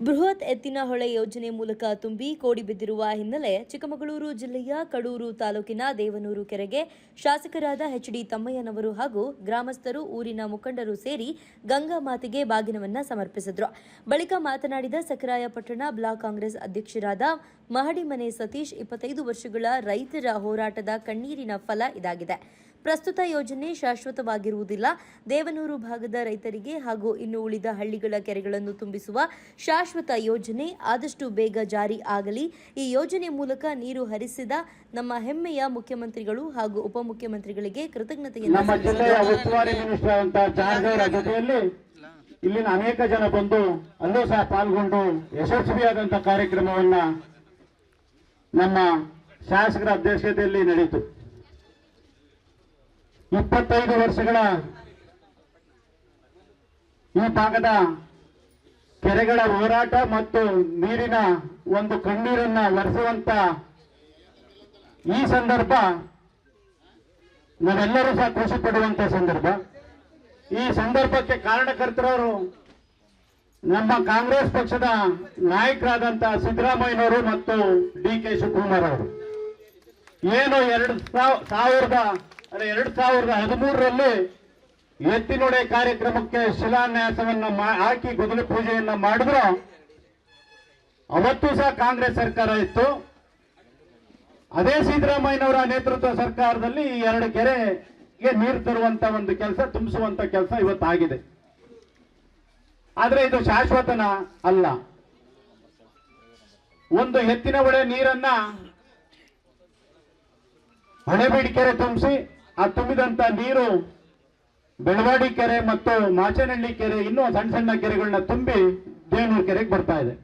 ಬೃಹತ್ ಎತ್ತಿನ ಹೊಳೆ ಯೋಜನೆ ಮೂಲಕ ತುಂಬಿ ಕೋಡಿ ಬಿದ್ದಿರುವ ಹಿನ್ನೆಲೆ ಚಿಕ್ಕಮಗಳೂರು ಜಿಲ್ಲೆಯ ಕಡೂರು ತಾಲೂಕಿನ ದೇವನೂರು ಕೆರೆಗೆ ಶಾಸಕರಾದ ಎಚ್ ಡಿ ತಮ್ಮಯ್ಯನವರು ಹಾಗೂ ಗ್ರಾಮಸ್ಥರು ಊರಿನ ಮುಖಂಡರು ಸೇರಿ ಗಂಗಾ ಮಾತೆಗೆ ಬಾಗಿನವನ್ನ ಸಮರ್ಪಿಸಿದ್ರು. ಬಳಿಕ ಮಾತನಾಡಿದ ಸಖರಾಯಪಟ್ಟಣ ಬ್ಲಾಕ್ ಕಾಂಗ್ರೆಸ್ ಅಧ್ಯಕ್ಷರಾದ ಮಹಡಿಮನೆ ಸತೀಶ್ ಇಪ್ಪತ್ತೈದು ವರ್ಷಗಳ ರೈತರ ಹೋರಾಟದ ಕಣ್ಣೀರಿನ ಫಲ ಇದಾಗಿದೆ. ಪ್ರಸ್ತುತ ಯೋಜನೆ ಶಾಶ್ವತವಾಗಿರುವುದಿಲ್ಲ. ದೇವನೂರು ಭಾಗದ ರೈತರಿಗೆ ಹಾಗೂ ಇನ್ನು ಉಳಿದ ಹಳ್ಳಿಗಳ ಕೆರೆಗಳನ್ನು ತುಂಬಿಸುವ ಶಾಶ್ವತ ಯೋಜನೆ ಆದಷ್ಟು ಬೇಗ ಜಾರಿ ಆಗಲಿ. ಈ ಯೋಜನೆ ಮೂಲಕ ನೀರು ಹರಿಸಿದ ನಮ್ಮ ಹೆಮ್ಮೆಯ ಮುಖ್ಯಮಂತ್ರಿಗಳು ಹಾಗೂ ಉಪಮುಖ್ಯಮಂತ್ರಿಗಳಿಗೆ ಕೃತಜ್ಞತೆಯನ್ನು ಇಲ್ಲಿನ ಅನೇಕ ಜನ ಬಂದು ಅಲ್ಲೂ ಸಹ ಪಾಲ್ಗೊಂಡು ಯಶಸ್ವಿಯಾದಂತಹ ಕಾರ್ಯಕ್ರಮವನ್ನ ನಮ್ಮ ಶಾಸಕರ ಅಧ್ಯಕ್ಷತೆಯಲ್ಲಿ ನಡೆಯಿತು. ಇಪ್ಪತ್ತೈದು ವರ್ಷಗಳ ಈ ಭಾಗದ ಕೆರೆಗಳ ಹೋರಾಟ ಮತ್ತು ನೀರಿನ ಒಂದು ಕಣ್ಣೀರನ್ನ ಒರೆಸುವಂತ ಈ ಸಂದರ್ಭ ನಾವೆಲ್ಲರೂ ಸಹ ಖುಷಿ ಪಡುವಂತ ಸಂದರ್ಭ. ಈ ಸಂದರ್ಭಕ್ಕೆ ಕಾರಣಕರ್ತರವರು ನಮ್ಮ ಕಾಂಗ್ರೆಸ್ ಪಕ್ಷದ ನಾಯಕರಾದಂತ ಸಿದ್ದರಾಮಯ್ಯನವರು ಮತ್ತು ಡಿ ಕೆ ಶಿವಕುಮಾರ್ ಅವರು. ಏನು ಎರಡು ಸಾವ್- ಸಾವಿರದ ಅಲ್ಲ ಎರಡು ಸಾವಿರದ ಹದಿಮೂರರಲ್ಲಿ ಎತ್ತಿನೊಡೆ ಕಾರ್ಯಕ್ರಮಕ್ಕೆ ಶಿಲಾನ್ಯಾಸವನ್ನ ಹಾಕಿ ಗುದಲು ಪೂಜೆಯನ್ನ ಮಾಡಿದ್ರು. ಅವತ್ತು ಸಹ ಕಾಂಗ್ರೆಸ್ ಸರ್ಕಾರ ಇತ್ತು. ಅದೇ ಸಿದ್ದರಾಮಯ್ಯನವರ ನೇತೃತ್ವ ಸರ್ಕಾರದಲ್ಲಿ ಈ ಎರಡು ಕೆರೆಗೆ ನೀರು ತರುವಂತ ಒಂದು ಕೆಲಸ, ತುಂಬಿಸುವಂತ ಕೆಲಸ ಇವತ್ತಾಗಿದೆ. ಆದ್ರೆ ಇದು ಶಾಶ್ವತನ ಅಲ್ಲ. ಒಂದು ಎತ್ತಿನ ಒಡೆ ನೀರನ್ನ ಹಣೆಬೀಡಿ ಕೆರೆ ತುಂಬಿಸಿ ಆ ತುಂಬಿದಂತ ನೀರು ಬೆಳವಾಡಿ ಕೆರೆ ಮತ್ತು ಮಾಚನಹಳ್ಳಿ ಕೆರೆ, ಇನ್ನೂ ಸಣ್ಣ ಸಣ್ಣ ಕೆರೆಗಳನ್ನ ತುಂಬಿ ದೇವನೂರು ಕೆರೆಗೆ ಬರ್ತಾ ಇದೆ.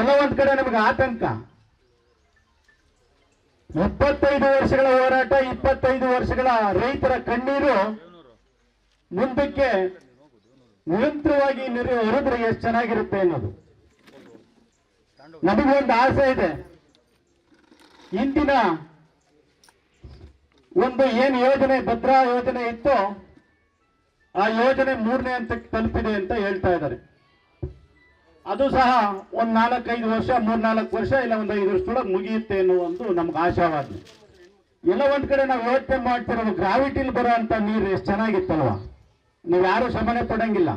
ಎಲ್ಲ ಒಂದ್ ಕಡೆ ನಮಗೆ ಆತಂಕ. ಇಪ್ಪತ್ತೈದು ವರ್ಷಗಳ ಹೋರಾಟ, ಇಪ್ಪತ್ತೈದು ವರ್ಷಗಳ ರೈತರ ಕಣ್ಣೀರು ಮುಂದಕ್ಕೆ ನಿರಂತರವಾಗಿ ನೀರು, ಹರಿದ್ರೆ ಎಷ್ಟು ಚೆನ್ನಾಗಿರುತ್ತೆ ಅನ್ನೋದು. ನಮಗೊಂದು ಆಸೆ ಇದೆ. ಇಂದಿನ ಒಂದು ಏನು ಯೋಜನೆ ಭದ್ರಾ ಯೋಜನೆ ಇತ್ತು ಆ ಯೋಜನೆ ಮೂರನೇ ಹಂತಕ್ಕೆ ತಲುಪಿದೆ ಅಂತ ಹೇಳ್ತಾ ಇದ್ದಾರೆ. ಅದು ಸಹ ಒಂದು ನಾಲ್ಕೈದು ವರ್ಷ, ಮೂರ್ನಾಲ್ಕು ವರ್ಷ ಇಲ್ಲ ಒಂದು ಐದು ವರ್ಷದೊಳಗೆ ಮುಗಿಯುತ್ತೆ ಅನ್ನೋ ಒಂದು ನಮ್ಗೆ ಆಶಾವಾದ. ಎಲ್ಲ ಒಂದ್ ಕಡೆ ನಾವು ಯೋಚನೆ ಮಾಡ್ತಿರೋದು ಗ್ರಾವಿಟಿಲಿ ಬರೋ ಅಂತ ನೀರು ಎಷ್ಟು ಚೆನ್ನಾಗಿತ್ತಲ್ವ? ನೀವು ಯಾರು ಶಮನೆ ಪಡಂಗಿಲ್ಲ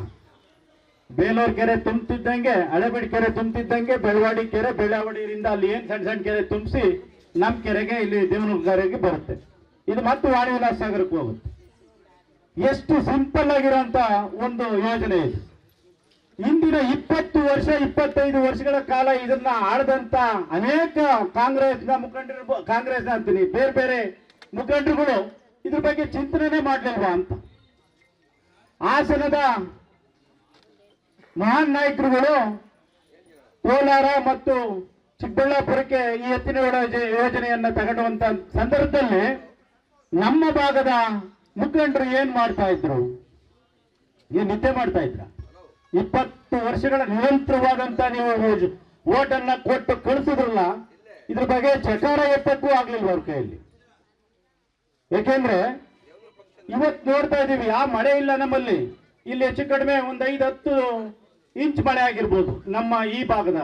ಬೇಲೂರು ಕೆರೆ ತುಂಬ್ತಿದ್ದಂಗೆ, ಹಳೆಬೀಡು ಕೆರೆ ತುಂಬ್ತಿದ್ದಂಗೆ, ಬೆಳವಾಡಿ ಕೆರೆ ಬೆಳವಾಡಿಯಿಂದ ಅಲ್ಲಿ ಏನು ಸಣ್ಣ ಸಣ್ಣ ಕೆರೆ ತುಂಬಿಸಿ ನಮ್ಮ ಕೆರೆಗೆ ಇಲ್ಲಿ ದೇವನೂರು ಕೆರೆಗೆ ಬರುತ್ತೆ. ಇದು ಮತ್ತೆ ವಾಣಿ ವಿಲಾಸ ಸಾಗರಕ್ಕೆ ಹೋಗುತ್ತೆ. ಎಷ್ಟು ಸಿಂಪಲ್ ಆಗಿರುವಂತ ಒಂದು ಯೋಜನೆ ಇದು. ಇಂದಿನ ಇಪ್ಪತ್ತು ವರ್ಷ, ಇಪ್ಪತ್ತೈದು ವರ್ಷಗಳ ಕಾಲ ಇದನ್ನ ಆಳದಂತ ಅನೇಕ ಕಾಂಗ್ರೆಸ್ನ ಮುಖಂಡರು, ಕಾಂಗ್ರೆಸ್ನ ಅಂತೀನಿ, ಬೇರೆ ಬೇರೆ ಮುಖಂಡರುಗಳು ಇದ್ರ ಬಗ್ಗೆ ಚಿಂತನೆ ಮಾಡ್ಲಿಲ್ವಾ ಅಂತ. ಹಾಸನದ ಮಹಾನ್ ನಾಯಕರುಗಳು ಕೋಲಾರ ಮತ್ತು ಚಿಕ್ಕಬಳ್ಳಾಪುರಕ್ಕೆ ಈ ಎತ್ತಿನ ಯೋಜನೆಯನ್ನ ತಗೊಂಡುವಂತ ಸಂದರ್ಭದಲ್ಲಿ ನಮ್ಮ ಭಾಗದ ಮುಖಂಡರು ಏನ್ ಮಾಡ್ತಾ ಇದ್ರು? ಏನ್ ನಿದ್ದೆ ಮಾಡ್ತಾ ಇದ್ರ? ಇಪ್ಪತ್ತು ವರ್ಷಗಳ ನಿರಂತರವಾದಂತ ನೀವು ಓಟನ್ನ ಕೊಟ್ಟು ಕಳಿಸಿದ್ರಲ್ಲ, ಇದ್ರ ಬಗ್ಗೆ ಚಕಾರ ಎತ್ತಕ್ಕೂ ಆಗ್ಲಿಲ್ವ ಅವ್ರ ಕೈಯಲ್ಲಿ? ಯಾಕೆಂದ್ರೆ ಇವತ್ ನೋಡ್ತಾ ಇದೀವಿ, ಆ ಮಳೆ ಇಲ್ಲ ನಮ್ಮಲ್ಲಿ. ಇಲ್ಲಿ ಹೆಚ್ಚು ಕಡಿಮೆ ಒಂದ್ ಐದು ಹತ್ತು ಇಂಚ್ ಮಳೆ ಆಗಿರ್ಬೋದು ನಮ್ಮ ಈ ಭಾಗದ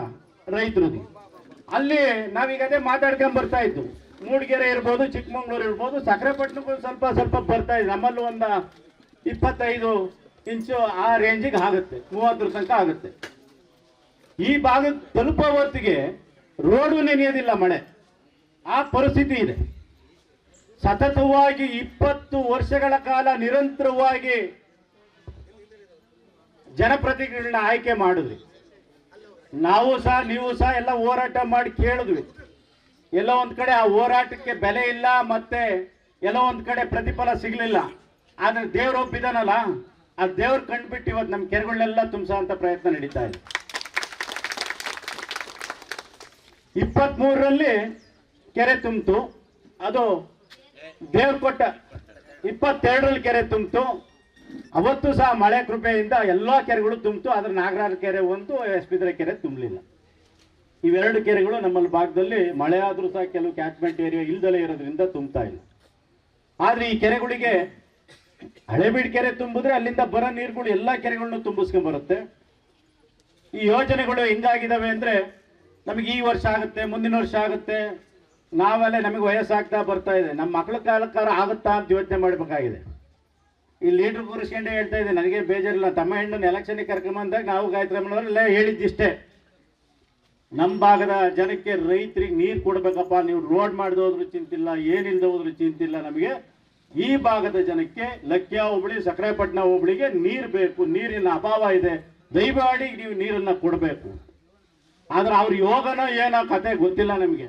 ರೈತರದ್ದು. ಅಲ್ಲಿ ನಾವೀಗ ಅದೇ ಮಾತಾಡ್ಕೊಂಡ್ ಬರ್ತಾ ಇದ್ದು. ಮೂಡಿಗೆರೆ ಇರ್ಬೋದು, ಚಿಕ್ಕಮಂಗ್ಳೂರು ಇರ್ಬೋದು ಸಕ್ಕರೆಪಟ್ಟಣಕ್ಕೂ ಸ್ವಲ್ಪ ಸ್ವಲ್ಪ ಬರ್ತಾ ಇದೆ. ನಮ್ಮಲ್ಲೂ ಒಂದು ಇಪ್ಪತ್ತೈದು ಇಂಚು ಆ ರೇಂಜಿಗೆ ಆಗುತ್ತೆ, ಮೂವತ್ತರ ತನಕ ಆಗುತ್ತೆ. ಈ ಭಾಗ ತಲುಪೋ ಹೊತ್ತಿಗೆ ರೋಡು ನೆನೆಯೋದಿಲ್ಲ ಮಳೆ. ಆ ಪರಿಸ್ಥಿತಿ ಇದೆ. ಸತತವಾಗಿ ಇಪ್ಪತ್ತು ವರ್ಷಗಳ ಕಾಲ ನಿರಂತರವಾಗಿ ಜನಪ್ರತಿನಿಧಿಗಳನ್ನ ಆಯ್ಕೆ ಮಾಡಿದ್ವಿ. ನಾವು ಸಹ, ನೀವು ಸಹ ಎಲ್ಲ ಹೋರಾಟ ಮಾಡಿ ಕೇಳಿದ್ವಿ. ಎಲ್ಲ ಒಂದ್ ಕಡೆ ಆ ಹೋರಾಟಕ್ಕೆ ಬೆಲೆ ಇಲ್ಲ ಮತ್ತೆ ಎಲ್ಲೋ ಒಂದ್ ಕಡೆ ಪ್ರತಿಫಲ ಸಿಗ್ಲಿಲ್ಲ. ಆದ್ರೆ ದೇವ್ರು ಒಬ್ಬಿದಾನಲ್ಲ ಆ ದೇವ್ರ ಕಂಡ್ಬಿಟ್ಟು ಇವತ್ತು ನಮ್ಮ ಕೆರೆಗಳನ್ನೆಲ್ಲ ತುಂಬಿಸೋ ಪ್ರಯತ್ನ ನಡೀತಾ ಇದೆ. ಇಪ್ಪತ್ತ್ ಮೂರರಲ್ಲಿ ಕೆರೆ ತುಂಬಿತು. ಅದು ದೇವ್ರ ಕೊಟ್ಟ ಇಪ್ಪತ್ತೆರಡರಲ್ಲಿ ಕೆರೆ ತುಂಬಿತು. ಅವತ್ತು ಸಹ ಮಳೆ ಕೃಪೆಯಿಂದ ಎಲ್ಲ ಕೆರೆಗಳು ತುಂಬಿತು. ಆದ್ರೆ ನಾಗರಾಜ ಕೆರೆ ಒಂದು, ಎಸ್ ಬಿದ್ರೆ ಕೆರೆ ತುಂಬಲಿಲ್ಲ. ಇವೆರಡು ಕೆರೆಗಳು ನಮ್ಮಲ್ಲಿ ಭಾಗದಲ್ಲಿ ಮಳೆ ಆದರೂ ಸಹ ಕೆಲವು ಕ್ಯಾಚ್ಮೆಂಟ್ ಏರಿಯಾ ಇಲ್ದಲೇ ಇರೋದ್ರಿಂದ ತುಂಬ್ತಾ ಇಲ್ಲ. ಆದ್ರೆ ಈ ಕೆರೆಗಳಿಗೆ ಹಳೆಬೀಡು ಕೆರೆ ತುಂಬಿದ್ರೆ ಅಲ್ಲಿಂದ ಬರೋ ನೀರುಗಳು ಎಲ್ಲಾ ಕೆರೆಗಳನ್ನು ತುಂಬಿಸ್ಕೊಂಡ್ ಬರುತ್ತೆ. ಈ ಯೋಜನೆಗಳು ಹೆಂಗಾಗಿದ್ದಾವೆ ಅಂದ್ರೆ ನಮಗೆ ಈ ವರ್ಷ ಆಗುತ್ತೆ, ಮುಂದಿನ ವರ್ಷ ಆಗುತ್ತೆ. ನಾವಲ್ಲೇ ನಮಗೆ ವಯಸ್ಸಾಗ್ತಾ ಬರ್ತಾ ಇದೆ. ನಮ್ಮ ಮಕ್ಕಳ ಕಾಲಕ್ಕಾರ ಆಗುತ್ತಾ ಅಂತ ಯೋಚನೆ ಮಾಡಬೇಕಾಗಿದೆ. ಈ ಲೀಡರ್ ಕೂರಿಸ್ಕೊಂಡೇ ಹೇಳ್ತಾ ಇದೆ ನನಗೆ ಬೇಜಾರಿಲ್ಲ. ತಮ್ಮ ಹೆಣ್ಣನ್ನು ಎಲೆಕ್ಷನ್ಗೆ ಕರ್ಕೊಂಬಂದಾಗ ನಾವು ಗಾಯತ್ರಿ ಅಮ್ಮನವರೆಲ್ಲ ಹೇಳಿದ್ದಿಷ್ಟೇ. ನಮ್ಮ ಭಾಗದ ಜನಕ್ಕೆ ರೈತರಿಗೆ ನೀರು ಕೊಡಬೇಕಪ್ಪ, ನೀವು ರೋಡ್ ಮಾಡದೆ ಹೋದ್ರು ಚಿಂತಿಲ್ಲ ಏನಿಲ್ಲದೆ ಹೋದ್ರು ಚಿಂತಿಲ್ಲ ನಮಗೆ. ಈ ಭಾಗದ ಜನಕ್ಕೆ ಲಕ್ಯಾ ಹೋಬಳಿ, ಸಕರೆಪಟ್ಟಣ ಹೋಬಳಿಗೆ ನೀರು ಬೇಕು, ನೀರಿನ ಅಭಾವ ಇದೆ. ದಯಮಾಡಿ ನೀವು ನೀರನ್ನ ಕೊಡಬೇಕು. ಆದ್ರೆ ಅವ್ರ ಯೋಗನೋ ಏನೋ ಕತೆ ಗೊತ್ತಿಲ್ಲ ನಮಗೆ.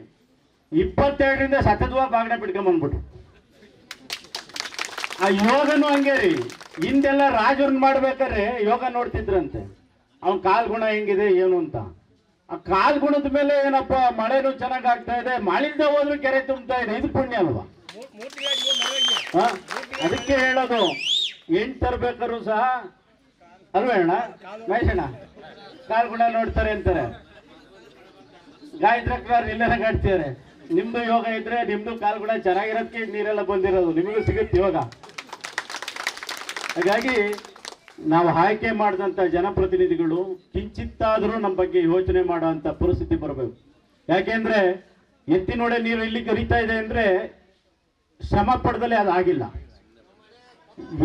ಇಪ್ಪತ್ತೆರಡರಿಂದ ಸತತವಾಗಿ ಬಾಗಡೆ ಬಿಟ್ಕೊಂಬಂದ್ಬಿಟ್ರು ಆ ಯೋಗನು ಹಂಗೆ ರೀ. ಹಿಂದೆಲ್ಲ ರಾಜರನ್ನ ಮಾಡ್ಬೇಕಾದ್ರೆ ಯೋಗ ನೋಡ್ತಿದ್ರಂತೆ. ಅವನ್ ಕಾಲ್ಗುಣ ಹೆಂಗಿದೆ, ಏನು ಅಂತ. ಆ ಕಾಲ್ ಗುಣದ ಮೇಲೆ ಏನಪ್ಪ, ಮಳೆನೂ ಚೆನ್ನಾಗ್ ಆಗ್ತಾ ಇದೆ. ಮಳಿಂದ ಹೋದ್ರು ಕೆರೆ ತುಂಬ್ತಾ ಇದೆ. ಇದು ಪುಣ್ಯ ಅಲ್ವಾ? ಅದಕ್ಕೆ ಹೇಳೋದು ಏನ್ ತರ್ಬೇಕಾದ್ರು ಸಹ ಅಲ್ವೇಣ ಅಣ್ಣ? ಮಹೇಶ್ ಅಣ್ಣ ಕಾಲ್ ಗುಣ ನೋಡ್ತಾರೆ ಅಂತಾರೆ. ಗಾಯತ್ರಕ್ರಾರ್ ಇಲ್ಲೆಲ್ಲ ಕಾಡ್ತಿದ್ದಾರೆ ನಿಮ್ದು ಯೋಗ ಇದ್ರೆ ನಿಮ್ದು ಕಾಲ್ ಗುಣ ಚೆನ್ನಾಗಿರೋದಕ್ಕೆ ನೀರೆಲ್ಲ ಬಂದಿರೋದು. ನಿಮಗೂ ಸಿಗುತ್ತೆ ಯೋಗ. ಹಾಗಾಗಿ ನಾವು ಆಯ್ಕೆ ಮಾಡಿದಂಥ ಜನಪ್ರತಿನಿಧಿಗಳು ಕಿಂಚಿತ್ತಾದರೂ ನಮ್ಮ ಬಗ್ಗೆ ಯೋಚನೆ ಮಾಡುವಂಥ ಪರಿಸ್ಥಿತಿ ಬರಬೇಕು. ಯಾಕೆಂದ್ರೆ ಎತ್ತಿನೊಡೆ ನೀರು ಇಲ್ಲಿ ಕರಿತಾ ಇದೆ ಅಂದ್ರೆ ಶ್ರಮ ಪಡೆದಲೇ ಅದಾಗಿಲ್ಲ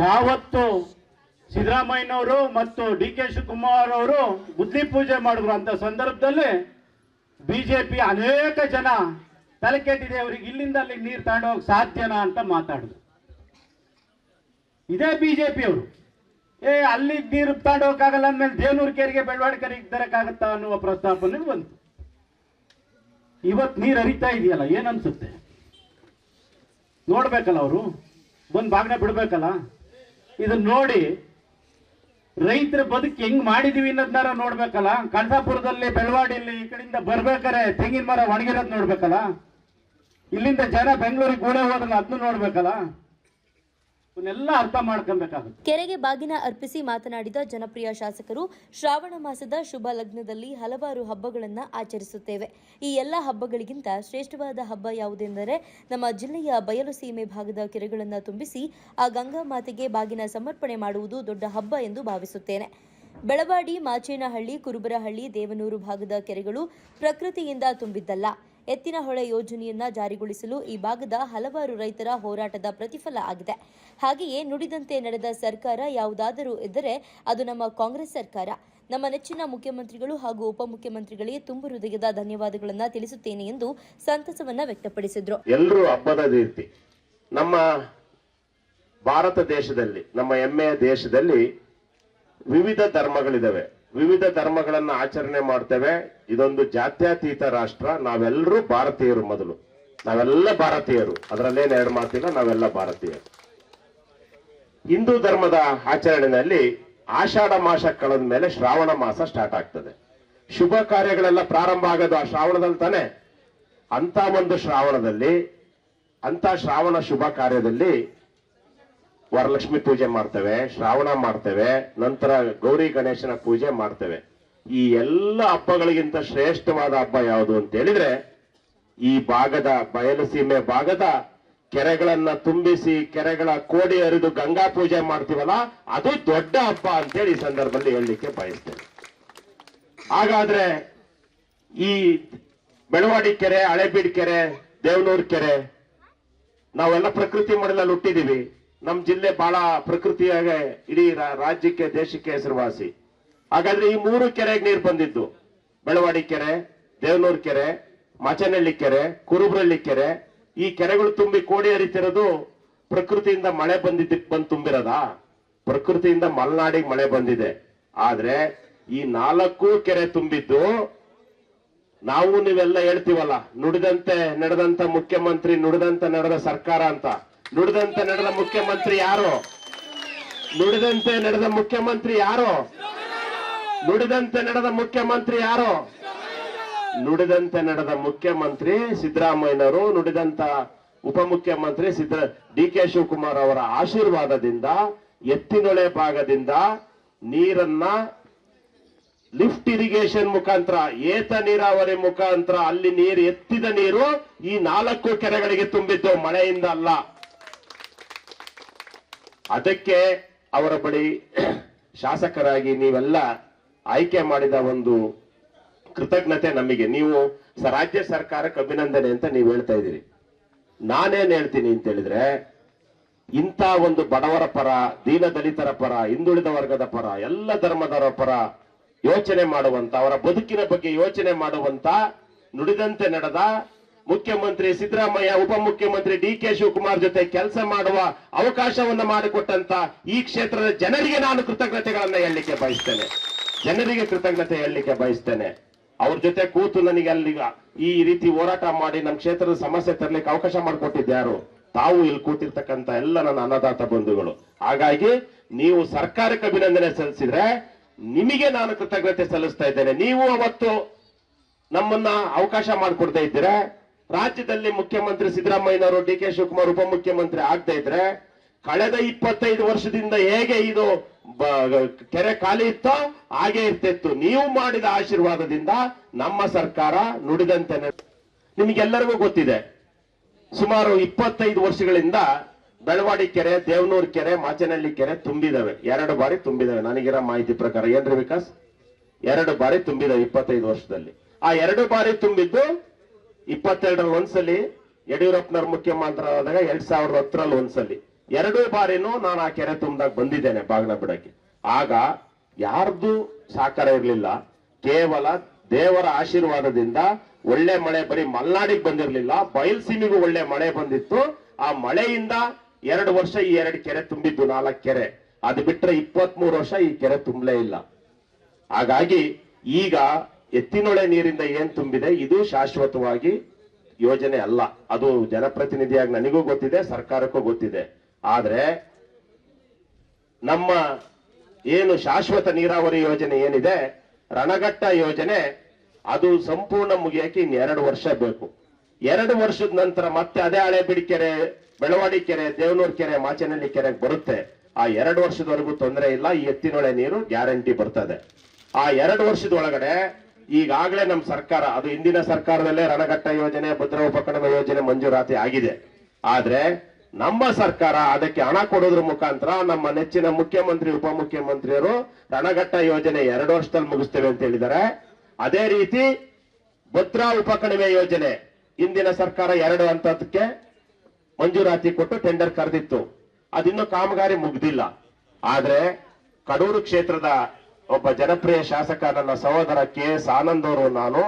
ಯಾವತ್ತು ಸಿದ್ದರಾಮಯ್ಯನವರು ಮತ್ತು ಡಿ ಕೆ ಶಿವಕುಮಾರ್ ಅವರು ಬುದ್ಧಿ ಪೂಜೆ ಮಾಡಿದ್ರು ಅಂತ ಸಂದರ್ಭದಲ್ಲಿ ಬಿಜೆಪಿ ಅನೇಕ ಜನ ತಲೆ ಕೆಟ್ಟಿದೆ, ಅವರಿಗೆ ಇಲ್ಲಿಂದ ಅಲ್ಲಿಗೆ ನೀರು ತಗೊಂಡೋಗಿ ಸಾಧ್ಯನಾ? ಅಂತ ಮಾತಾಡಿದ್ರು. ಇದೇ ಬಿಜೆಪಿ ಅವರು ಏ, ಅಲ್ಲಿ ನೀರು ತಾಂಡೋಕ್ಕಾಗಲ್ಲ ಅಂದ್ಮೇಲೆ ದೇವನೂರು ಕೆರೆಗೆ ಬೆಳವಾಡಿಕೆರೆಗೆ ಅನ್ನುವ ಪ್ರಸ್ತಾಪನೆ ಬಂತು. ಇವತ್ತು ನೀರು ಹರಿತಾ ಇದೆಯಲ್ಲ ಏನನ್ಸುತ್ತೆ ನೋಡ್ಬೇಕಲ್ಲ ಅವರು? ಬಂದು ಬಾಗ್ನ ಬಿಡ್ಬೇಕಲ್ಲ? ಇದನ್ನ ನೋಡಿ ರೈತರ ಬದುಕು ಹೆಂಗ್ ಮಾಡಿದೀವಿ ಅನ್ನೋದನ್ನಾರ ನೋಡ್ಬೇಕಲ್ಲ? ಕಣಸಾಪುರದಲ್ಲಿ ಬೆಳವಾಡಿಯಲ್ಲಿ ಈ ಕಡೆಯಿಂದ ಬರ್ಬೇಕಾರೆ ತೆಂಗಿನ ಮರ ಒಣಗಿರೋದು ನೋಡ್ಬೇಕಲ್ಲ? ಇಲ್ಲಿಂದ ಜನ ಬೆಂಗಳೂರಿಗೆ ಗೂಡೆ ಹೋದ್ರಲ್ಲ ಅದನ್ನು ನೋಡ್ಬೇಕಲ್ಲ? ಕೆರೆಗೆ ಬಾಗಿನ ಅರ್ಪಿಸಿ ಮಾತನಾಡಿದ ಜನಪ್ರಿಯ ಶಾಸಕರು, ಶ್ರಾವಣ ಮಾಸದ ಶುಭ ಲಗ್ನದಲ್ಲಿ ಹಲವಾರು ಹಬ್ಬಗಳನ್ನು ಆಚರಿಸುತ್ತೇವೆ. ಈ ಎಲ್ಲ ಹಬ್ಬಗಳಿಗಿಂತ ಶ್ರೇಷ್ಠವಾದ ಹಬ್ಬ ಯಾವುದೆಂದರೆ, ನಮ್ಮ ಜಿಲ್ಲೆಯ ಬಯಲು ಸೀಮೆ ಭಾಗದ ಕೆರೆಗಳನ್ನು ತುಂಬಿಸಿ, ಆ ಗಂಗಾ ಮಾತೆಗೆ ಬಾಗಿನ ಸಮರ್ಪಣೆ ಮಾಡುವುದು ದೊಡ್ಡ ಹಬ್ಬ ಎಂದು ಭಾವಿಸುತ್ತೇನೆ. ಬೆಳವಾಡಿ, ಮಾಚೇನಹಳ್ಳಿ, ಕುರುಬರಹಳ್ಳಿ, ದೇವನೂರು ಭಾಗದ ಕೆರೆಗಳು ಪ್ರಕೃತಿಯಿಂದ ತುಂಬಿದ್ದಲ್ಲ. ಎತ್ತಿನಹೊಳೆ ಯೋಜನೆಯನ್ನ ಜಾರಿಗೊಳಿಸಲು ಈ ಭಾಗದ ಹಲವಾರು ರೈತರ ಹೋರಾಟದ ಪ್ರತಿಫಲ ಆಗಿದೆ. ಹಾಗೆಯೇ ನುಡಿದಂತೆ ನಡೆದ ಸರ್ಕಾರ ಯಾವುದಾದರೂ ಇದ್ದರೆ ಅದು ನಮ್ಮ ಕಾಂಗ್ರೆಸ್ ಸರ್ಕಾರ. ನಮ್ಮ ನೆಚ್ಚಿನ ಮುಖ್ಯಮಂತ್ರಿಗಳು ಹಾಗೂ ಉಪಮುಖ್ಯಮಂತ್ರಿಗಳಿಗೆ ತುಂಬು ಹೃದಯದ ಧನ್ಯವಾದಗಳನ್ನು ತಿಳಿಸುತ್ತೇನೆ ಎಂದು ಸಂತಸವನ್ನ ವ್ಯಕ್ತಪಡಿಸಿದ್ರು. ಎಲ್ಲರೂ ಹಬ್ಬದ ರೀತಿ ನಮ್ಮ ಭಾರತ ದೇಶದಲ್ಲಿ, ನಮ್ಮ ಹೆಮ್ಮೆಯ ದೇಶದಲ್ಲಿ ವಿವಿಧ ಧರ್ಮಗಳಿದಾವೆ. ವಿವಿಧ ಧರ್ಮಗಳನ್ನ ಆಚರಣೆ ಮಾಡ್ತೇವೆ. ಇದೊಂದು ಜಾತ್ಯತೀತ ರಾಷ್ಟ್ರ. ನಾವೆಲ್ಲರೂ ಭಾರತೀಯರು ಮೊದಲು. ನಾವೆಲ್ಲ ಭಾರತೀಯರು. ಅದರಲ್ಲೇನು ಎರಡು ಮಾತಿಲ್ಲ, ನಾವೆಲ್ಲ ಭಾರತೀಯರು. ಹಿಂದೂ ಧರ್ಮದ ಆಚರಣೆಯಲ್ಲಿ ಆಷಾಢ ಮಾಸ ಕಳೆದ ಮೇಲೆ ಶ್ರಾವಣ ಮಾಸ ಸ್ಟಾರ್ಟ್ ಆಗ್ತದೆ. ಶುಭ ಕಾರ್ಯಗಳೆಲ್ಲ ಪ್ರಾರಂಭ ಆಗೋದು ಆ ಶ್ರಾವಣದಲ್ಲಿ ತಾನೆ. ಅಂತ ಒಂದು ಶ್ರಾವಣದಲ್ಲಿ ಅಂತ ಶ್ರಾವಣ ಶುಭ ಕಾರ್ಯದಲ್ಲಿ ವರಲಕ್ಷ್ಮಿ ಪೂಜೆ ಮಾಡ್ತೇವೆ, ಶ್ರಾವಣ ಮಾಡ್ತೇವೆ, ನಂತರ ಗೌರಿ ಗಣೇಶನ ಪೂಜೆ ಮಾಡ್ತೇವೆ. ಈ ಎಲ್ಲ ಹಬ್ಬಗಳಿಗಿಂತ ಶ್ರೇಷ್ಠವಾದ ಹಬ್ಬ ಯಾವುದು ಅಂತ ಹೇಳಿದ್ರೆ, ಈ ಭಾಗದ ಬಯಲಸೀಮೆ ಭಾಗದ ಕೆರೆಗಳನ್ನ ತುಂಬಿಸಿ, ಕೆರೆಗಳ ಕೋಡಿ ಹರಿದು ಗಂಗಾ ಪೂಜೆ ಮಾಡ್ತೀವಲ್ಲ, ಅದು ದೊಡ್ಡ ಹಬ್ಬ ಅಂತೇಳಿ ಈ ಸಂದರ್ಭದಲ್ಲಿ ಹೇಳಲಿಕ್ಕೆ ಬಯಸ್ತೇನೆ. ಹಾಗಾದ್ರೆ ಈ ಬೆಳವಾಡಿ ಕೆರೆ, ಹಳೆಬೀಡ್ ಕೆರೆ, ದೇವನೂರ್ ಕೆರೆ, ನಾವೆಲ್ಲ ಪ್ರಕೃತಿ ಮಡಲಲ್ಲಿ ಹುಟ್ಟಿದೀವಿ. ನಮ್ ಜಿಲ್ಲೆ ಬಹಳ ಪ್ರಕೃತಿಯಾಗೆ ಇಡೀ ರಾಜ್ಯಕ್ಕೆ, ದೇಶಕ್ಕೆ ಹೆಸರುವಾಸಿ. ಹಾಗಾದ್ರೆ ಈ ಮೂರು ಕೆರೆಗೆ ನೀರು ಬಂದಿದ್ದು. ಬೆಳವಾಡಿ ಕೆರೆ, ದೇವನೂರ್ ಕೆರೆ, ಮಾಚನಹಳ್ಳಿ ಕೆರೆ ಕುರುಬ್ರಳ್ಳಿ ಕೆರೆ. ಈ ಕೆರೆಗಳು ತುಂಬಿ ಕೋಡಿ ಹರಿತಿರೋದು ಪ್ರಕೃತಿಯಿಂದ ಮಳೆ ಬಂದಿದ್ದಕ್ಕೆ ಬಂದು ತುಂಬಿರೋದಾ? ಪ್ರಕೃತಿಯಿಂದ ಮಲೆನಾಡಿಗೆ ಮಳೆ ಬಂದಿದೆ. ಆದ್ರೆ ಈ ನಾಲ್ಕು ಕೆರೆ ತುಂಬಿದ್ದು ನಾವು ನೀವೆಲ್ಲ ಹೇಳ್ತೀವಲ್ಲ, ನುಡಿದಂತೆ ನಡೆದಂತ ಮುಖ್ಯಮಂತ್ರಿ, ನುಡಿದಂತೆ ನಡೆದ ಸರ್ಕಾರ ಅಂತ. ನುಡಿದಂತೆ ನಡೆದ ಮುಖ್ಯಮಂತ್ರಿ ಯಾರು? ನುಡಿದಂತೆ ನಡೆದ ಮುಖ್ಯಮಂತ್ರಿ ಯಾರು? ನುಡಿದಂತೆ ನಡೆದ ಮುಖ್ಯಮಂತ್ರಿ ಯಾರು? ನುಡಿದಂತೆ ನಡೆದ ಮುಖ್ಯಮಂತ್ರಿ ಸಿದ್ದರಾಮಯ್ಯನವರು, ನುಡಿದಂತ ಉಪಮುಖ್ಯಮಂತ್ರಿ ಸಿದ್ದ, ಡಿ ಕೆ ಶಿವಕುಮಾರ್ ಅವರ ಆಶೀರ್ವಾದದಿಂದ, ಎತ್ತಿನೊಳೆ ಭಾಗದಿಂದ ನೀರನ್ನ ಲಿಫ್ಟ್ ಇರಿಗೇಷನ್ ಮುಖಾಂತರ, ಏತ ನೀರಾವರಿ ಮುಖಾಂತರ ಅಲ್ಲಿ ನೀರು ಎತ್ತಿದ ನೀರು ಈ ನಾಲ್ಕು ಕೆರೆಗಳಿಗೆ ತುಂಬಿದ್ದು ಮಳೆಯಿಂದ ಅಲ್ಲ. ಅದಕ್ಕೆ ಅವರ ಬಳಿ ಶಾಸಕರಾಗಿ ನೀವೆಲ್ಲ ಆಯ್ಕೆ ಮಾಡಿದ ಒಂದು ಕೃತಜ್ಞತೆ ನಮಗೆ. ನೀವು ರಾಜ್ಯ ಸರ್ಕಾರಕ್ಕೆ ಅಭಿನಂದನೆ ಅಂತ ನೀವು ಹೇಳ್ತಾ ಇದ್ದೀರಿ. ನಾನೇನು ಹೇಳ್ತೀನಿ ಅಂತ ಹೇಳಿದ್ರೆ, ಇಂಥ ಒಂದು ಬಡವರ ಪರ, ದೀನ ದಲಿತರ ಪರ, ಹಿಂದುಳಿದ ವರ್ಗದ ಪರ, ಎಲ್ಲ ಧರ್ಮದವರ ಪರ ಯೋಚನೆ ಮಾಡುವಂತ, ಅವರ ಬದುಕಿನ ಬಗ್ಗೆ ಯೋಚನೆ ಮಾಡುವಂತ ನುಡಿದಂತೆ ನಡೆದ ಮುಖ್ಯಮಂತ್ರಿ ಸಿದ್ದರಾಮಯ್ಯ, ಉಪಮುಖ್ಯಮಂತ್ರಿ ಡಿ ಕೆ ಶಿವಕುಮಾರ್ ಜೊತೆ ಕೆಲಸ ಮಾಡುವ ಅವಕಾಶವನ್ನು ಮಾಡಿಕೊಟ್ಟಂತ ಈ ಕ್ಷೇತ್ರದ ಜನರಿಗೆ ನಾನು ಕೃತಜ್ಞತೆಗಳನ್ನ ಹೇಳಲಿಕ್ಕೆ ಬಯಸ್ತೇನೆ. ಜನರಿಗೆ ಕೃತಜ್ಞತೆ ಹೇಳಲಿಕ್ಕೆ ಬಯಸ್ತೇನೆ. ಅವ್ರ ಜೊತೆ ಕೂತು ನನಗೆ ಅಲ್ಲಿಗ ಈ ರೀತಿ ಹೋರಾಟ ಮಾಡಿ ನಮ್ಮ ಕ್ಷೇತ್ರದ ಸಮಸ್ಯೆ ತರಲಿಕ್ಕೆ ಅವಕಾಶ ಮಾಡಿಕೊಟ್ಟಿದ್ಯಾರು ತಾವು ಇಲ್ಲಿ ಕೂತಿರ್ತಕ್ಕಂತ ಎಲ್ಲ ನನ್ನ ಅನ್ನದಾತ ಬಂಧುಗಳು. ಹಾಗಾಗಿ ನೀವು ಸರ್ಕಾರಕ್ಕೆ ಅಭಿನಂದನೆ ಸಲ್ಲಿಸಿದ್ರೆ ನಿಮಗೆ ನಾನು ಕೃತಜ್ಞತೆ ಸಲ್ಲಿಸ್ತಾ ಇದ್ದೇನೆ. ನೀವು ಅವತ್ತು ನಮ್ಮನ್ನ ಅವಕಾಶ ಮಾಡಿಕೊಡ್ತಾ ಇದ್ದೀರಾ? ರಾಜ್ಯದಲ್ಲಿ ಮುಖ್ಯಮಂತ್ರಿ ಸಿದ್ದರಾಮಯ್ಯನವರು, ಡಿ ಕೆ ಶಿವಕುಮಾರ್ ಉಪಮುಖ್ಯಮಂತ್ರಿ ಆಗ್ತಾ ಇದ್ರೆ, ಕಳೆದ ಇಪ್ಪತ್ತೈದು ವರ್ಷದಿಂದ ಹೇಗೆ ಇದು ಕೆರೆ ಖಾಲಿ ಇತ್ತೋ ಹಾಗೆ ಇರ್ತಿತ್ತು. ನೀವು ಮಾಡಿದ ಆಶೀರ್ವಾದದಿಂದ ನಮ್ಮ ಸರ್ಕಾರ ನುಡಿದಂತೆ ನಡೆ- ನಿಮಗೆಲ್ಲರಿಗೂ ಗೊತ್ತಿದೆ. ಸುಮಾರು ಇಪ್ಪತ್ತೈದು ವರ್ಷಗಳಿಂದ ಬೆಳವಾಡಿ ಕೆರೆ, ದೇವನೂರ್ ಕೆರೆ, ಮಾಚನಹಳ್ಳಿ ಕೆರೆ ತುಂಬಿದವೆ. ಎರಡು ಬಾರಿ ತುಂಬಿದವೆ. ನನಗಿರೋ ಮಾಹಿತಿ ಪ್ರಕಾರ ಏನ್ರಿ ವಿಕಾಸ್? ಎರಡು ಬಾರಿ ತುಂಬಿದವೆ ಇಪ್ಪತ್ತೈದು ವರ್ಷದಲ್ಲಿ. ಆ ಎರಡು ಬಾರಿ ತುಂಬಿದ್ದು ಇಪ್ಪತ್ತೆರಡರಲ್ಲಿ ಒಂದ್ಸಲಿ ಯಡಿಯೂರಪ್ಪನವ್ರ ಮುಖ್ಯಮಂತ್ರಿ ಆದಾಗ ಎರಡ್ ಸಾವಿರದ ಹತ್ತರಲ್ಲಿ ಒಂದ್ಸಲಿ. ಎರಡೂ ಬಾರಿನೂ ನಾನು ಆ ಕೆರೆ ತುಂಬಿದಾಗ ಬಂದಿದ್ದೇನೆ ಬಾಗ್ನ ಬಿಡಕ್ಕೆ. ಆಗ ಯಾರ್ದು ಸಾಕಾರ ಇರಲಿಲ್ಲ. ಕೇವಲ ದೇವರ ಆಶೀರ್ವಾದದಿಂದ ಒಳ್ಳೆ ಮಳೆ ಬರೀ ಮಲ್ನಾಡಿಗೆ ಬಂದಿರಲಿಲ್ಲ. ಬಯಲ್ಸೀಮಿಗೂ ಒಳ್ಳೆ ಮಳೆ ಬಂದಿತ್ತು. ಆ ಮಳೆಯಿಂದ ಎರಡು ವರ್ಷ ಈ ಎರಡು ಕೆರೆ ತುಂಬಿದ್ದು ನಾಲ್ಕು ಕೆರೆ. ಅದು ಬಿಟ್ರೆ ಇಪ್ಪತ್ಮೂರು ವರ್ಷ ಈ ಕೆರೆ ತುಂಬಲೇ ಇಲ್ಲ. ಹಾಗಾಗಿ ಈಗ ಎತ್ತಿನೊಳೆ ನೀರಿಂದ ಏನ್ ತುಂಬಿದೆ, ಇದು ಶಾಶ್ವತವಾಗಿ ಯೋಜನೆ ಅಲ್ಲ. ಅದು ಜನಪ್ರತಿನಿಧಿಯಾಗಿ ನನಗೂ ಗೊತ್ತಿದೆ, ಸರ್ಕಾರಕ್ಕೂ ಗೊತ್ತಿದೆ. ಆದ್ರೆ ನಮ್ಮ ಏನು ಶಾಶ್ವತ ನೀರಾವರಿ ಯೋಜನೆ ಏನಿದೆ, ರಣಘಟ್ಟ ಯೋಜನೆ, ಅದು ಸಂಪೂರ್ಣ ಮುಗಿಯಕ್ಕೆ ಇನ್ನೆರಡು ಎರಡು ವರ್ಷ ಬೇಕು. ಎರಡು ವರ್ಷದ ನಂತರ ಮತ್ತೆ ಅದೇ ಹಳೆ ಬಿಡಿಕೆರೆ, ಬೆಳವಾಡಿ ಕೆರೆ, ದೇವನೂರು ಕೆರೆ ಮಾಚನಹಳ್ಳಿ ಕೆರೆಗೆ ಬರುತ್ತೆ. ಆ ಎರಡು ವರ್ಷದವರೆಗೂ ತೊಂದರೆ ಇಲ್ಲ, ಈ ಎತ್ತಿನೊಳೆ ನೀರು ಗ್ಯಾರಂಟಿ ಬರ್ತದೆ. ಆ ಎರಡು ವರ್ಷದ ಒಳಗಡೆ ಈಗಾಗಲೇ ನಮ್ಮ ಸರ್ಕಾರ, ಅದು ಹಿಂದಿನ ಸರ್ಕಾರದಲ್ಲೇ ರಣಘಟ್ಟ ಯೋಜನೆ ಭದ್ರಾ ಉಪಕರಣ ಯೋಜನೆ ಮಂಜೂರಾತಿ ಆಗಿದೆ. ಆದ್ರೆ ನಮ್ಮ ಸರ್ಕಾರ ಅದಕ್ಕೆ ಹಣ ಕೊಡೋದ್ರ ಮುಖಾಂತರ ನಮ್ಮ ನೆಚ್ಚಿನ ಮುಖ್ಯಮಂತ್ರಿ ಉಪಮುಖ್ಯಮಂತ್ರಿಯವರು ರಣಘಟ್ಟ ಯೋಜನೆ ಎರಡು ವರ್ಷದಲ್ಲಿ ಮುಗಿಸ್ತೇವೆ ಅಂತ ಹೇಳಿದ್ದಾರೆ. ಅದೇ ರೀತಿ ಭದ್ರಾ ಉಪಕಣಿವೆ ಯೋಜನೆ ಹಿಂದಿನ ಸರ್ಕಾರ ಎರಡು ಹಂತಕ್ಕೆ ಮಂಜೂರಾತಿ ಕೊಟ್ಟು ಟೆಂಡರ್ ಕರೆದಿತ್ತು. ಅದಿನ್ನೂ ಕಾಮಗಾರಿ ಮುಗ್ದಿಲ್ಲ. ಆದ್ರೆ ಕಡೂರು ಕ್ಷೇತ್ರದ ಒಬ್ಬ ಜನಪ್ರಿಯ ಶಾಸಕ ನನ್ನ ಸಹೋದರ ಕೆ ಎಸ್ ಆನಂದ್ ಅವರು ನಾನು.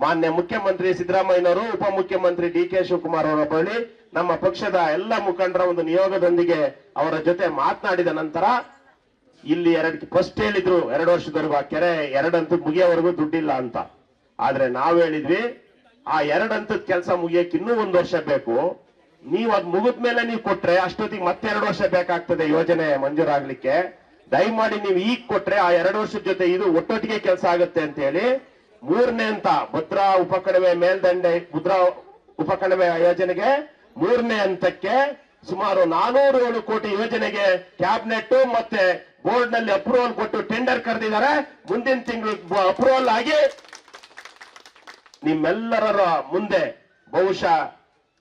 ಮಾನ್ಯ ಮುಖ್ಯಮಂತ್ರಿ ಸಿದ್ದರಾಮಯ್ಯನವರು, ಉಪಮುಖ್ಯಮಂತ್ರಿ ಡಿ ಕೆ ಶಿವಕುಮಾರ್ ಅವರ ಬಳಿ ನಮ್ಮ ಪಕ್ಷದ ಎಲ್ಲ ಮುಖಂಡರ ಒಂದು ನಿಯೋಗದೊಂದಿಗೆ ಅವರ ಜೊತೆ ಮಾತನಾಡಿದ ನಂತರ ಇಲ್ಲಿ ಎರಡ್ ಫಸ್ಟ್ ಹೇಳಿದ್ರು, ಎರಡು ವರ್ಷದವರೆಗೂ ಆ ಕೆರೆ ಎರಡಂತೂ ಮುಗಿಯೋವರೆಗೂ ದುಡ್ಡಿಲ್ಲ ಅಂತ. ಆದ್ರೆ ನಾವ್ ಹೇಳಿದ್ವಿ, ಆ ಎರಡಂತದ ಕೆಲಸ ಮುಗಿಯಕ್ಕೆ ಇನ್ನೂ ಒಂದು ವರ್ಷ ಬೇಕು. ನೀವು ಅದ್ ಮುಗಿದ್ಮೇಲೆ ನೀವು ಕೊಟ್ರೆ ಅಷ್ಟೊತ್ತಿಗೆ ಮತ್ತೆ ಎರಡು ವರ್ಷ ಬೇಕಾಗ್ತದೆ ಯೋಜನೆ ಮಂಜೂರಾಗ್ಲಿಕ್ಕೆ. ದಯಮಾಡಿ ನೀವು ಈಗ ಕೊಟ್ರೆ ಆ ಎರಡು ವರ್ಷದ ಜೊತೆ ಇದು ಒಟ್ಟೊಟ್ಟಿಗೆ ಕೆಲಸ ಆಗುತ್ತೆ ಅಂತ ಹೇಳಿ ಮೂರನೇ ಅಂತ ಭದ್ರಾ ಉಪಕಣಿವೆ ಮೇಲ್ದಂಡೆ, ಭದ್ರಾ ಉಪಕಣಿವೆ ಯೋಜನೆಗೆ ಮೂರನೇ ಹಂತಕ್ಕೆ ಸುಮಾರು ನಾನೂರು ಏಳು ಕೋಟಿ ಯೋಜನೆಗೆ ಕ್ಯಾಬಿನೆಟ್ ಮತ್ತೆ ಬೋರ್ಡ್ನಲ್ಲಿ ಅಪ್ರೂವಲ್ ಕೊಟ್ಟು ಟೆಂಡರ್ ಕರೆದಿದ್ದಾರೆ. ಮುಂದಿನ ತಿಂಗಳು ಅಪ್ರೂವಲ್ ಆಗಿ ನಿಮ್ಮೆಲ್ಲರ ಮುಂದೆ ಬಹುಶಃ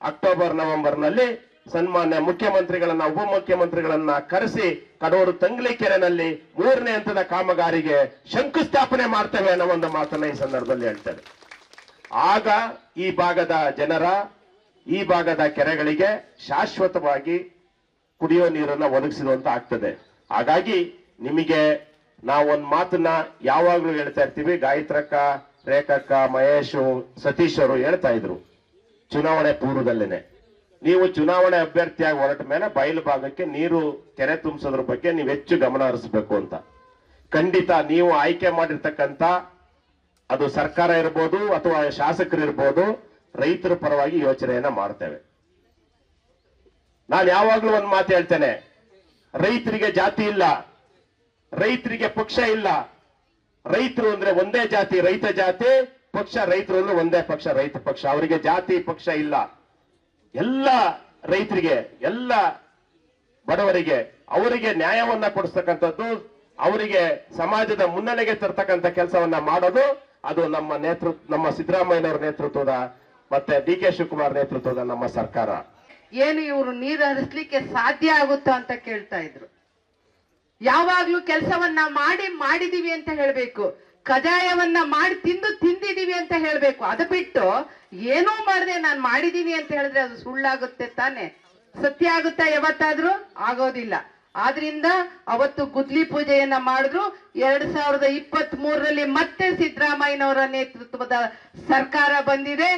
ಅಕ್ಟೋಬರ್ ನವೆಂಬರ್ನಲ್ಲಿ ಸನ್ಮಾನ್ಯ ಮುಖ್ಯಮಂತ್ರಿಗಳನ್ನ, ಉಪಮುಖ್ಯಮಂತ್ರಿಗಳನ್ನ ಕರೆಸಿ ಕಡೂರು ತಂಗ್ಲಿ ಕೆರೆನಲ್ಲಿ ಮೂರನೇ ಹಂತದ ಕಾಮಗಾರಿಗೆ ಶಂಕುಸ್ಥಾಪನೆ ಮಾಡ್ತೇವೆ ಅನ್ನೋ ಒಂದು ಮಾತನ್ನ ಈ ಸಂದರ್ಭದಲ್ಲಿ ಹೇಳ್ತಾರೆ ಆಗ ಈ ಭಾಗದ ಜನರ, ಈ ಭಾಗದ ಕೆರೆಗಳಿಗೆ ಶಾಶ್ವತವಾಗಿ ಕುಡಿಯೋ ನೀರನ್ನ ಒದಗಿಸಿರುವಂತ ಆಗ್ತದೆ. ಹಾಗಾಗಿ ನಿಮಗೆ ನಾವು ಒಂದ್ ಮಾತನ್ನ ಯಾವಾಗ್ಲೂ ಹೇಳ್ತಾ ಇರ್ತೀವಿ. ಗಾಯತ್ರಕ್ಕ, ರೇಖಕ್ಕ, ಮಹೇಶು ಸತೀಶ್ ಅವರು ಹೇಳ್ತಾ ಇದ್ರು. ಚುನಾವಣೆ ಪೂರ್ವದಲ್ಲೇನೆ. ನೀವು ಚುನಾವಣೆ ಅಭ್ಯರ್ಥಿಯಾಗಿ ಹೊರಟ ಮೇಲೆ ಬಯಲು ಭಾಗಕ್ಕೆ ನೀರು ಕೆರೆ ತುಂಬಿಸೋದ್ರ ಬಗ್ಗೆ ನೀವು ಹೆಚ್ಚು ಗಮನ ಹರಿಸಬೇಕು ಅಂತ. ಖಂಡಿತ ನೀವು ಆಯ್ಕೆ ಮಾಡಿರ್ತಕ್ಕಂಥ ಅದು ಸರ್ಕಾರ ಇರ್ಬೋದು ಅಥವಾ ಶಾಸಕರು ಇರ್ಬೋದು, ರೈತರ ಪರವಾಗಿ ಯೋಚನೆಯನ್ನ ಮಾಡ್ತೇವೆ. ನಾನು ಯಾವಾಗ್ಲೂ ಒಂದ್ ಮಾತು ಹೇಳ್ತೇನೆ, ರೈತರಿಗೆ ಜಾತಿ ಇಲ್ಲ, ರೈತರಿಗೆ ಪಕ್ಷ ಇಲ್ಲ, ರೈತರು ಅಂದ್ರೆ ಒಂದೇ ಜಾತಿ ರೈತ ಜಾತಿ, ಪಕ್ಷ ರೈತರು ಅಂದ್ರೆ ಒಂದೇ ಪಕ್ಷ ರೈತ ಪಕ್ಷ, ಅವರಿಗೆ ಜಾತಿ ಪಕ್ಷ ಇಲ್ಲ. ಎಲ್ಲ ರೈತರಿಗೆ, ಎಲ್ಲ ಬಡವರಿಗೆ, ಅವರಿಗೆ ನ್ಯಾಯವನ್ನ ಕೊಡಿಸ್ತಕ್ಕಂಥದ್ದು, ಅವರಿಗೆ ಸಮಾಜದ ಮುನ್ನೆಲೆಗೆ ತರ್ತಕ್ಕಂಥ ಕೆಲಸವನ್ನ ಮಾಡೋದು, ಅದು ನಮ್ಮ ನೇತೃತ್ವ ನಮ್ಮ ಸಿದ್ದರಾಮಯ್ಯನವರ ನೇತೃತ್ವದ ಮತ್ತೆ ಡಿ ಕೆ ಶಿವಕುಮಾರ್ ನೇತೃತ್ವದ ನಮ್ಮ ಸರ್ಕಾರ. ಏನು ಇವರು ನೀರು ಹರಿಸ್ಲಿಕ್ಕೆ ಸಾಧ್ಯ ಆಗುತ್ತಾ ಅಂತ ಕೇಳ್ತಾ ಇದ್ರು. ಯಾವಾಗ್ಲೂ ಕೆಲಸವನ್ನ ಮಾಡಿ ಮಾಡಿದೀವಿ ಅಂತ ಹೇಳ್ಬೇಕು. ಕಜಾಯವನ್ನ ಮಾಡಿ ತಿಂದು ತಿಂದಿದ್ದೀವಿ ಅಂತ ಹೇಳ್ಬೇಕು. ಅದು ಬಿಟ್ಟು ಏನೂ ಮಾಡದೆ ನಾನು ಮಾಡಿದೀನಿ ಅಂತ ಹೇಳಿದ್ರೆ ಅದು ಸುಳ್ಳಾಗುತ್ತೆ ತಾನೆ. ಸತ್ಯ ಆಗುತ್ತಾ ಯಾವತ್ತಾದ್ರೂ? ಆಗೋದಿಲ್ಲ. ಆದ್ರಿಂದ ಅವತ್ತು ಗುದ್ಲಿ ಪೂಜೆಯನ್ನ ಮಾಡಿದ್ರು. ಎರಡ್ ಸಾವಿರದ ಇಪ್ಪತ್ತ್ ಮೂರರಲ್ಲಿ ಮತ್ತೆ ಸಿದ್ದರಾಮಯ್ಯನವರ ನೇತೃತ್ವದ ಸರ್ಕಾರ ಬಂದಿದೆ.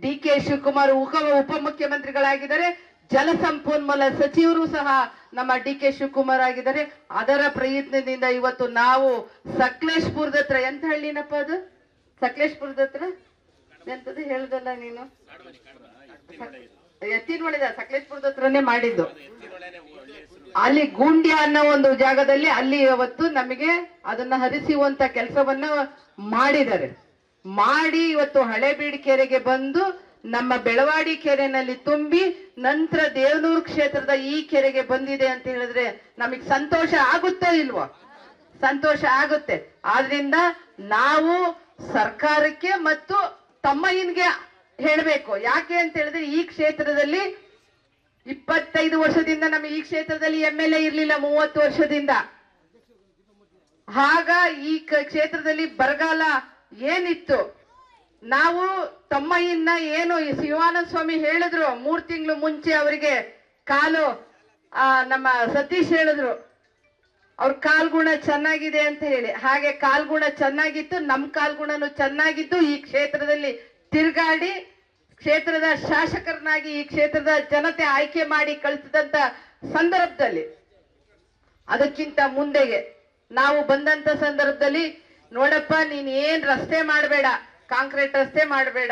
ಡಿ ಕೆ ಶಿವಕುಮಾರ್ ಉಪ ಉಪಮುಖ್ಯಮಂತ್ರಿಗಳಾಗಿದ್ದಾರೆ. ಜಲಸಂಪನ್ಮೂಲ ಸಚಿವರು ಸಹ ನಮ್ಮ ಡಿ ಕೆ ಶಿವಕುಮಾರ್ ಆಗಿದ್ದಾರೆ. ಅದರ ಪ್ರಯತ್ನದಿಂದ ಇವತ್ತು ನಾವು ಸಕಲೇಶ್ಪುರದ ಹತ್ರ, ಎಂತ ಹಳ್ಳಿನಪ್ಪ ಅದು? ಸಕಲೇಶ್ಪುರದ ಹತ್ರ? ಎಂತದ್ದು ಹೇಳ್ದಲ್ಲ ನೀನು? ಎತ್ತಿನೊಳಿದ ಸಕಲೇಶ್ಪುರದ ಹತ್ರನೇ ಮಾಡಿದ್ದು. ಅಲ್ಲಿ ಗುಂಡಿ ಅನ್ನೋ ಒಂದು ಜಾಗದಲ್ಲಿ, ಅಲ್ಲಿ ಇವತ್ತು ನಮಗೆ ಅದನ್ನ ಹರಿಸುವಂತ ಕೆಲಸವನ್ನ ಮಾಡಿದ್ದಾರೆ. ಮಾಡಿ ಇವತ್ತು ಹಳೇಬೀಡು ಕೆರೆಗೆ ಬಂದು ನಮ್ಮ ಬೆಳವಾಡಿ ಕೆರೆನಲ್ಲಿ ತುಂಬಿ ನಂತರ ದೇವನೂರು ಕ್ಷೇತ್ರದ ಈ ಕೆರೆಗೆ ಬಂದಿದೆ ಅಂತ ಹೇಳಿದ್ರೆ ನಮಗೆ ಸಂತೋಷ ಆಗುತ್ತೋ ಇಲ್ವೋ? ಸಂತೋಷ ಆಗುತ್ತೆ. ಆದ್ರಿಂದ ನಾವು ಸರ್ಕಾರಕ್ಕೆ ಮತ್ತು ತಮ್ಮಯ್ಯನ್ಗೆ ಹೇಳ್ಬೇಕು. ಯಾಕೆ ಅಂತ ಹೇಳಿದ್ರೆ ಈ ಕ್ಷೇತ್ರದಲ್ಲಿ ಇಪ್ಪತ್ತೈದು ವರ್ಷದಿಂದ ನಮ್ಮ ಈ ಕ್ಷೇತ್ರದಲ್ಲಿ ಎಂ ಎಲ್ ಎ ಇರ್ಲಿಲ್ಲ ಮೂವತ್ತು ವರ್ಷದಿಂದ. ಆಗ ಈ ಕ್ಷೇತ್ರದಲ್ಲಿ ಬರಗಾಲ ಏನಿತ್ತು? ನಾವು ತಮ್ಮಯ್ಯನ್ನ ಏನು ಈ ಶಿವಾನಂದ ಸ್ವಾಮಿ ಹೇಳಿದ್ರು ಮೂರ್ ತಿಂಗಳು ಮುಂಚೆ ಅವರಿಗೆ ಕಾಲು ನಮ್ಮ ಸತೀಶ್ ಹೇಳಿದ್ರು, ಅವ್ರ ಕಾಲ್ಗುಣ ಚೆನ್ನಾಗಿದೆ ಅಂತ ಹೇಳಿ. ಹಾಗೆ ಕಾಲ್ಗುಣ ಚೆನ್ನಾಗಿತ್ತು, ನಮ್ ಕಾಲ್ಗುಣನು ಚೆನ್ನಾಗಿದ್ದು ಈ ಕ್ಷೇತ್ರದಲ್ಲಿ ತಿರುಗಾಡಿ ಕ್ಷೇತ್ರದ ಶಾಸಕರನ್ನಾಗಿ ಈ ಕ್ಷೇತ್ರದ ಜನತೆ ಆಯ್ಕೆ ಮಾಡಿ ಕಳಿಸಿದಂತ ಸಂದರ್ಭದಲ್ಲಿ, ಅದಕ್ಕಿಂತ ಮುಂದೆಗೆ ನಾವು ಬಂದಂತ ಸಂದರ್ಭದಲ್ಲಿ, ನೋಡಪ್ಪ, ನೀನ್ ಏನ್ ರಸ್ತೆ ಮಾಡಬೇಡ ಕಾಂಕ್ರೀಟ್ ರಸ್ತೆ ಮಾಡಬೇಡ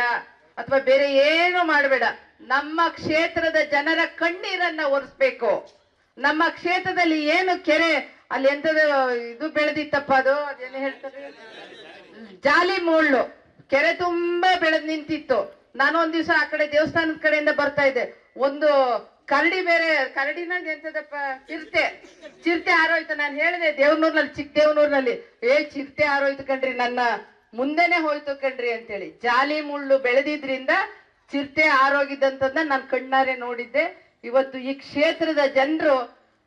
ಅಥವಾ ಬೇರೆ ಏನು ಮಾಡಬೇಡ. ನಮ್ಮ ಕ್ಷೇತ್ರದ ಜನರ ಕಣ್ಣೀರನ್ನ ಒರೆಸ್ಬೇಕು. ನಮ್ಮ ಕ್ಷೇತ್ರದಲ್ಲಿ ಏನು ಕೆರೆ, ಅಲ್ಲಿ ಎಂತದ ಇದು ಬೆಳೆದಿತ್ತಪ್ಪ ಅದು? ಅದೇನು ಹೇಳ್ತಾರೆ? ಜಾಲಿ ಮುಳ್ಳು. ಕೆರೆ ತುಂಬಾ ಬೆಳೆದ್ ನಿಂತಿತ್ತು. ನಾನು ಒಂದ್ ದಿವಸ ಆ ಕಡೆ ದೇವಸ್ಥಾನದ ಕಡೆಯಿಂದ ಬರ್ತಾ ಇದ್ದೆ. ಒಂದು ಕರಡಿ ಬೇರೆ ಕರಡಿನ ಎಂತದಪ್ಪ? ಚಿರತೆ. ಚಿರತೆ ಆರೋಯ್ತು ನಾನು ಹೇಳಿದೆ ದೇವನೂರ್ನಲ್ಲಿ ಚಿಕ್ಕ ದೇವನೂರ್ನಲ್ಲಿ. ಏ, ಚಿರತೆ ಆರೋಯ್ತು ಕಣ್ರಿ ನನ್ನ ಮುಂದೆನೆ ಹೋಯ್ತು ಕಣ್ರಿ ಅಂತೇಳಿ. ಜಾಲಿ ಮುಳ್ಳು ಬೆಳೆದಿದ್ರಿಂದ ಚಿರತೆ ಆರೋಗಿದ್ದಂತದ್ನ ನಾನು ಕಣ್ಣಾರೆ ನೋಡಿದ್ದೆ. ಇವತ್ತು ಈ ಕ್ಷೇತ್ರದ ಜನರು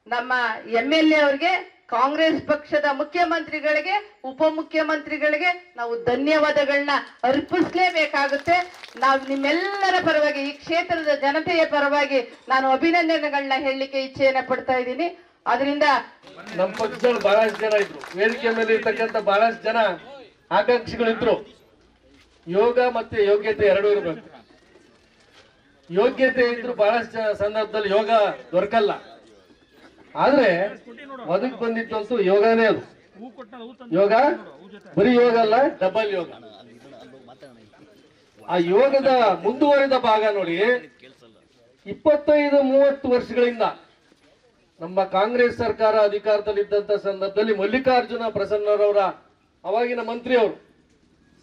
ನಮ್ಮ ಎಂ ಎಲ್ ಎ ಅವ್ರಿಗೆ, ಕಾಂಗ್ರೆಸ್ ಪಕ್ಷದ ಮುಖ್ಯಮಂತ್ರಿಗಳಿಗೆ, ಉಪಮುಖ್ಯಮಂತ್ರಿಗಳಿಗೆ ನಾವು ಧನ್ಯವಾದಗಳನ್ನ ಅರ್ಪಿಸ್ಲೇಬೇಕಾಗುತ್ತೆ. ನಾವು ನಿಮ್ಮೆಲ್ಲರ ಪರವಾಗಿ, ಈ ಕ್ಷೇತ್ರದ ಜನತೆಯ ಪರವಾಗಿ ನಾನು ಅಭಿನಂದನೆಗಳನ್ನ ಹೇಳಲಿಕ್ಕೆ ಇಚ್ಛೆಯನ್ನ ಪಡ್ತಾ ಇದ್ದೀನಿ. ಅದರಿಂದ ನಮ್ಮ ಪಕ್ಷದಲ್ಲಿ ಬಹಳಷ್ಟು ಜನ ಇದ್ರು. ವೇದಿಕೆ ಮೇಲೆ ಇರ್ತಕ್ಕಂಥ ಬಹಳಷ್ಟು ಜನ ಆಕಾಂಕ್ಷಿಗಳಿದ್ರು. ಯೋಗ ಮತ್ತೆ ಯೋಗ್ಯತೆ ಎರಡೂ ಇರಬೇಕು. ಯೋಗ್ಯತೆ ಇದ್ರು ಬಹಳಷ್ಟು ಸಂದರ್ಭದಲ್ಲಿ ಯೋಗ ದೊರಕಲ್ಲ. ಆದ್ರೆ ಬದುಕ್ ಬಂದಿತ್ತಂತೂ ಯೋಗನೇ ಅದು. ಯೋಗ? ಬರೀ ಯೋಗ ಅಲ್ಲ ಡಬಲ್ ಯೋಗ. ಆ ಯೋಗದ ಮುಂದುವರಿದ ಭಾಗ ನೋಡಿ. ಇಪ್ಪತ್ತೈದು, ಮೂವತ್ತು ವರ್ಷಗಳಿಂದ ನಮ್ಮ ಕಾಂಗ್ರೆಸ್ ಸರ್ಕಾರ ಅಧಿಕಾರದಲ್ಲಿದ್ದಂತ ಸಂದರ್ಭದಲ್ಲಿ ಮಲ್ಲಿಕಾರ್ಜುನ ಪ್ರಸನ್ನರವರ ಅವಾಗಿನ ಮಂತ್ರಿ ಅವರು.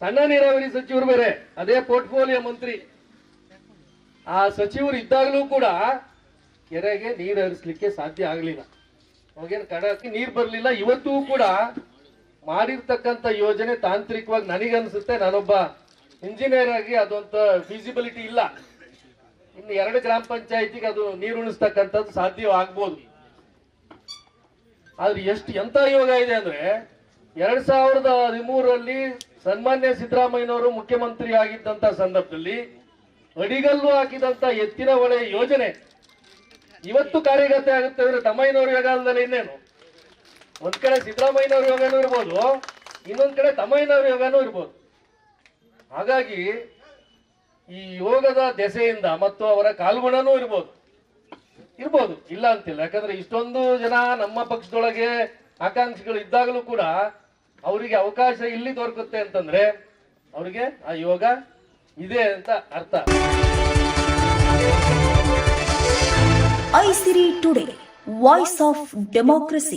ಸಣ್ಣ ನೀರಾವರಿ ಸಚಿವರು ಬೇರೆ, ಅದೇ ಪೋರ್ಟ್ಫೋಲಿಯೋ ಮಂತ್ರಿ. ಆ ಸಚಿವರು ಇದ್ದಾಗಲೂ ಕೂಡ ಕೆರೆಗೆ ನೀರು ಹರಿಸ್ಲಿಕ್ಕೆ ಸಾಧ್ಯ ಆಗಲಿಲ್ಲ. ಅವಾಗೇನು ಕಡಕ್ಕೆ ನೀರು ಬರಲಿಲ್ಲ, ಇವತ್ತೂ ಕೂಡ ಮಾಡಿರ್ತಕ್ಕಂಥ ಯೋಜನೆ ತಾಂತ್ರಿಕವಾಗಿ ನನಗನ್ಸುತ್ತೆ. ನಾನೊಬ್ಬ ಇಂಜಿನಿಯರ್ ಆಗಿ ಅದೊಂದು ಫೀಸಿಬಿಲಿಟಿ ಇಲ್ಲ. ಇನ್ನು ಎರಡು ಗ್ರಾಮ ಪಂಚಾಯತಿಗೆ ಅದು ನೀರು ಉಣಿಸ್ತಕ್ಕಂಥದ್ದು ಸಾಧ್ಯವಾಗ್ಬೋದು ಆದ್ರೆ ಎಷ್ಟು ಎಂತ ಯೋಗ ಇದೆ ಅಂದ್ರೆ ಎರಡ್ ಸಾವಿರದ ಹದಿಮೂರರಲ್ಲಿ ಸನ್ಮಾನ್ಯ ಸಿದ್ದರಾಮಯ್ಯನವರು ಮುಖ್ಯಮಂತ್ರಿ ಆಗಿದ್ದಂತ ಸಂದರ್ಭದಲ್ಲಿ ಅಡಿಗಲ್ಲು ಹಾಕಿದಂತ ಎತ್ತಿನ ಹೊಳೆ ಯೋಜನೆ. ಇವತ್ತು ಕಾರ್ಯಗತ ಆಗುತ್ತೆ ಅಂದ್ರೆ ತಮ್ಮಯ್ಯನವ್ರ ಯೋಗಾಲದಲ್ಲಿ ಇನ್ನೇನು? ಒಂದ್ ಕಡೆ ಸಿದ್ದರಾಮಯ್ಯನವ್ರ ಯೋಗನೂ ಇರ್ಬೋದು, ಇನ್ನೊಂದ್ ಕಡೆ ತಮ್ಮಯ್ಯನವ್ರ ಯೋಗನೂ ಇರ್ಬೋದು. ಹಾಗಾಗಿ ಈ ಯೋಗದ ದೆಸೆಯಿಂದ ಮತ್ತು ಅವರ ಕಾಲ್ಗುಣನೂ ಇರ್ಬೋದು. ಇರ್ಬೋದು, ಇಲ್ಲ ಅಂತಿಲ್ಲ. ಯಾಕಂದ್ರೆ ಇಷ್ಟೊಂದು ಜನ ನಮ್ಮ ಪಕ್ಷದೊಳಗೆ ಆಕಾಂಕ್ಷಿಗಳು ಇದ್ದಾಗಲೂ ಕೂಡ ಅವರಿಗೆ ಅವಕಾಶ ಇಲ್ಲಿ ದೊರಕುತ್ತೆ ಅಂತಂದ್ರೆ ಅವರಿಗೆ ಆ ಯೋಗ ಇದೆ ಅಂತ ಅರ್ಥ. Aisiri today voice of democracy